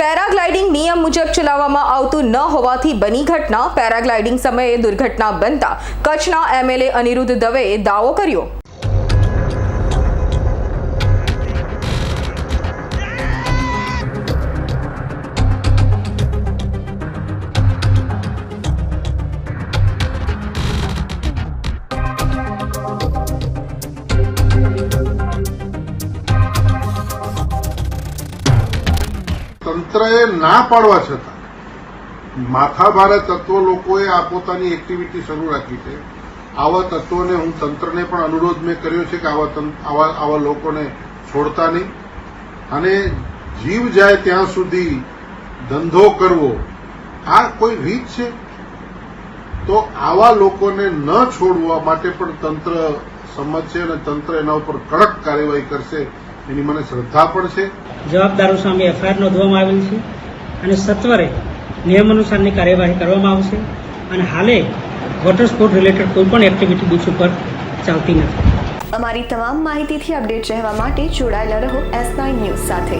Paragliding નિયમ મુજબ ચલાવવામાં આવતું ન હોવાથી બની ઘટના. પેરાગ્લાઇડિંગ સમયે દુર્ઘટના બનતા કચ્છના એમએલએ અનિરુદ્ધ દવેએ દાવો કર્યો. તંત્રએ ના પાડવા છતાં માથાભારે તત્વો લોકોએ આ પોતાની એક્ટિવિટી શરૂ રાખી છે. આવા તત્વોને હું તંત્રને પણ અનુરોધ મેં કર્યો છે કે આવા આવા આવા લોકોને છોડતા નહીં. અને જીવ જાય ત્યાં સુધી ધંધો કરવો, આ કોઈ રીત છે? તો આવા લોકોને ન છોડવા માટે પણ તંત્ર સંમત છે અને તંત્ર એના ઉપર કડક કાર્યવાહી કરશે. એની મને શ્રદ્ધા પણ છે. જવાબદારો સામે એફઆઈઆર નોંધવામાં આવેલ છે અને સત્વરે નિયમ અનુસારની કાર્યવાહી કરવામાં આવશે અને હાલે વોટર સ્પોર્ટ રિલેટેડ કોઈ પણ એક્ટિવિટી બીચ ઉપર ચાલતી નથી. અમારી તમામ માહિતીથી અપડેટ રહેવા માટે જોડાયેલા રહો એસ નાઇન ન્યૂઝ સાથે.